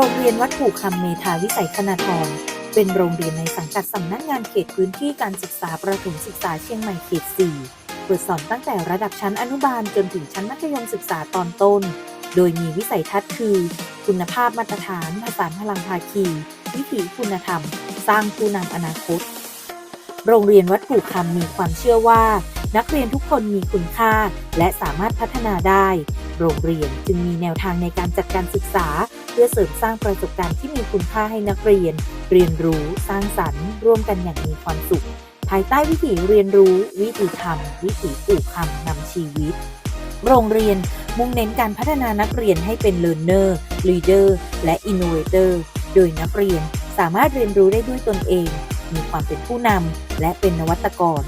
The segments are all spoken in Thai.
โรงเรียนวัดปู่คำเมธาวิสัยคณาธรเป็นโรงเรียนในสังกัดสำนักงานเขตพื้นที่การศึกษาประถมศึกษาเชียงใหม่เขต 4 เปิดสอนตั้งแต่ระดับชั้นอนุบาลจนถึงชั้นมัธยมศึกษาตอนต้น โดยมีวิสัยทัศน์คือ คุณภาพมาตรฐานผสานพลังภาคี วิถีคุณธรรม สร้างผู้นำอนาคต โรงเรียนวัดปู่คำมีความเชื่อว่า นักเรียนทุกคนมีคุณค่า และสามารถพัฒนาได้ โรงเรียนจึงมีแนวทางในการจัดการศึกษา พื่อเสริมสร้างประสบการณ์ที่มีคุณค่าให้นักเรียน เรียนรู้สร้างสรรค์ ร่วมกันอย่างมีความสุข ภายใต้วิถีเรียนรู้ วิถีธรรม วิถีปลูกคำนำชีวิต โรงเรียนมุ่งเน้นการพัฒนานักเรียนให้เป็น learner leader และ innovator โดยนักเรียนสามารถเรียนรู้ได้ด้วยตนเอง มีความเป็นผู้นำและเป็นนวัตกร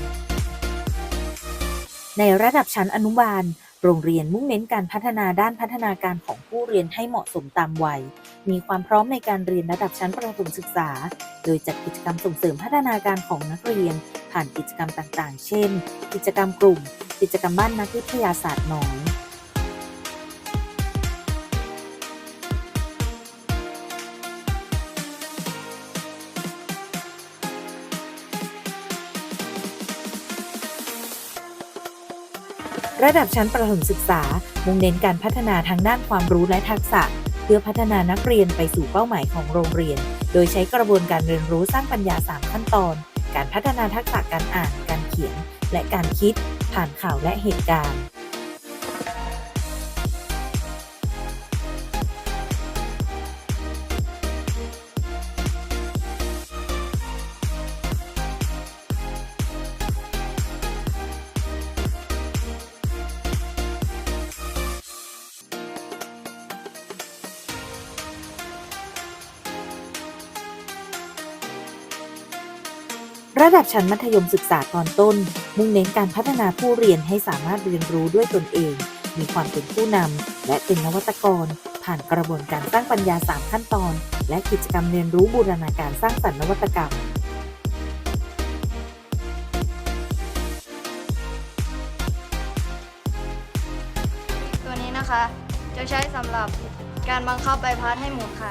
ในระดับชั้นอนุบาล โรงเรียนมุ่งเน้นการพัฒนาด้านพัฒนาการของผู้เรียนให้เหมาะสมตามวัย มีความพร้อมในการเรียนระดับชั้นประถมศึกษา โดยจัดกิจกรรมส่งเสริมพัฒนาการของนักเรียน ผ่านกิจกรรมต่างๆ เช่น กิจกรรมกลุ่ม กิจกรรมบ้านนักวิทยาศาสตร์น้อย ระดับชั้นประถมศึกษา มุ่งเน้นการพัฒนาทางด้านความรู้และทักษะ เพื่อพัฒนานักเรียนไปสู่เป้าหมายของโรงเรียน โดยใช้กระบวนการเรียนรู้สร้างปัญญา 3 ขั้นตอน การพัฒนาทักษะการอ่าน การเขียน และการคิด ผ่านข่าวและเหตุการณ์ ระดับชั้นมัธยมศึกษาตอนต้น มุ่งเน้นการพัฒนาผู้เรียนให้สามารถเรียนรู้ด้วยตนเอง มีความเป็นผู้นำและเป็นนวัตกร ผ่านกระบวนการสร้างปัญญา 3 ขั้นตอน และกิจกรรมเรียนรู้บูรณาการสร้างสรรค์นวัตกรรมตัวนี้นะคะ จะใช้สำหรับการบังคับใบพัดให้หมุนค่ะ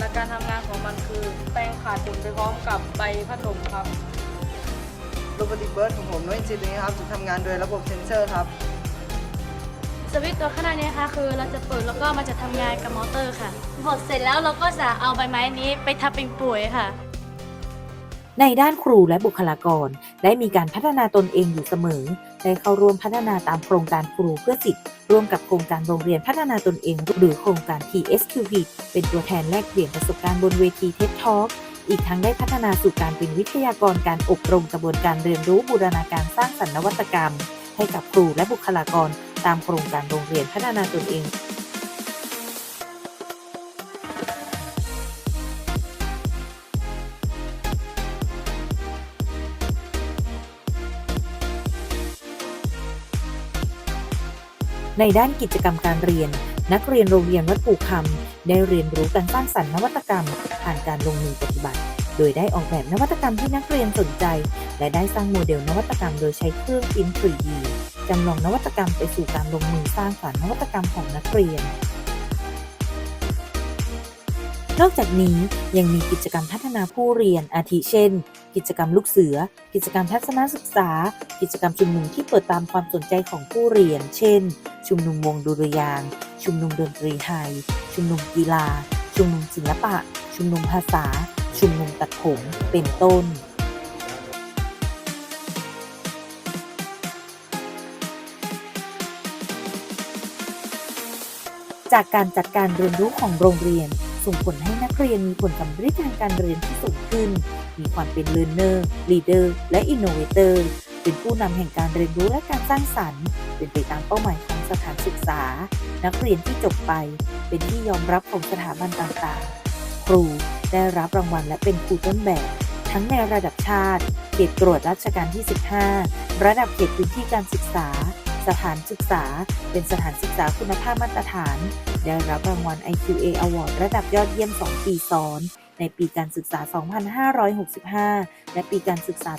และการทำงานของมันคือแปรงขาดหมุนไปพร้อมกับใบพัดลมครับ โรบอติกเบิร์ดของผมน้อยจิตนี้ครับจะทำงานโดยระบบเซ็นเซอร์ครับ สวิตช์ตัวข้างหน้านี้นะคะคือเราจะเปิดแล้วก็มันจะทำงานกับมอเตอร์ค่ะพอเสร็จแล้วเราก็จะเอาใบไม้นี้ไปทับเป็นปุ๋ยค่ะ ในด้านครูและบุคลากร ได้มีการพัฒนาตนเองอยู่เสมอ ได้เข้าร่วมพัฒนาตามโครงการครูเพื่อสิทธิ์ร่วมกับโครงการโรงเรียนพัฒนาตนเอง หรือโครงการ TSQP เป็นตัวแทนแลกเปลี่ยนประสบการณ์บนเวที TED Talk อีกทั้งได้พัฒนาสู่การเป็นวิทยากรการอบรมกระบวนการเรียนรู้บูรณาการสร้างสรรค์นวัตกรรม ให้กับครูและบุคลากร ตามโครงการโรงเรียนพัฒนาตนเอง ในด้านกิจกรรมการเรียน นักเรียนโรงเรียนวัดปู่คำได้เรียนรู้การสร้างสรรค์นวัตกรรม ผ่านการลงมือปฏิบัติ โดยได้ออกแบบนวัตกรรมที่นักเรียนสนใจ และได้สร้างโมเดลนวัตกรรม โดยใช้เครื่องพิมพ์ 3D จำลองนวัตกรรมไปสู่การลงมือสร้างสรรค์นวัตกรรมของนักเรียนนอกจากนี้ยังมีกิจกรรมพัฒนาผู้เรียนอาทิเช่น กิจกรรมลูกเสือ กิจกรรมทัศนศึกษา กิจกรรมชุมนุมที่เปิดตามความสนใจของผู้เรียน เช่น ชุมนุมวงดุริยาง ชุมนุมดนตรีไทย ชุมนุมกีฬา ชุมนุมศิลปะ ชุมนุมภาษา ชุมนุมตัดผม เป็นต้นจากการจัดการเรียนรู้ของโรงเรียน ส่งผลให้นักเรียนมีผลสำฤทธิ์ทางการเรียนที่สูงขึ้น มีความเป็น learner leader และ innovator เป็นผู้นำแห่งการเรียนรู้และการสร้างสรรค์ เป็นไปตามเป้าหมายของสถานศึกษา นักเรียนที่จบไป เป็นที่ยอมรับของสถาบันต่างๆ ครูได้รับรางวัลและเป็นครูต้นแบบ ทั้งในระดับชาติ เขตตรวจราชการที่ 15 ระดับเขตพื้นที่การศึกษา สถานศึกษา เป็นสถานศึกษาคุณภาพมาตรฐาน ได้รับรางวัล IQA Award ระดับยอดเยี่ยม 2 ปีซ้อน ในปีการศึกษา 2565 และปีการศึกษา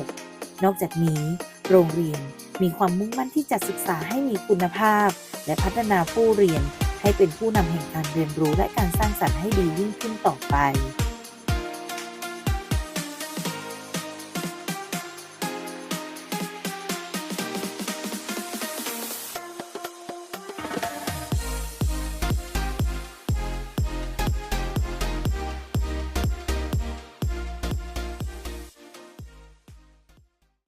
2566 นอกจากนี้ โรงเรียนมีความมุ่งมั่นที่จะศึกษาให้มีคุณภาพ และพัฒนาผู้เรียนให้เป็นผู้นำแห่งการเรียนรู้และการสร้างสรรค์ให้ดียิ่งขึ้นต่อไป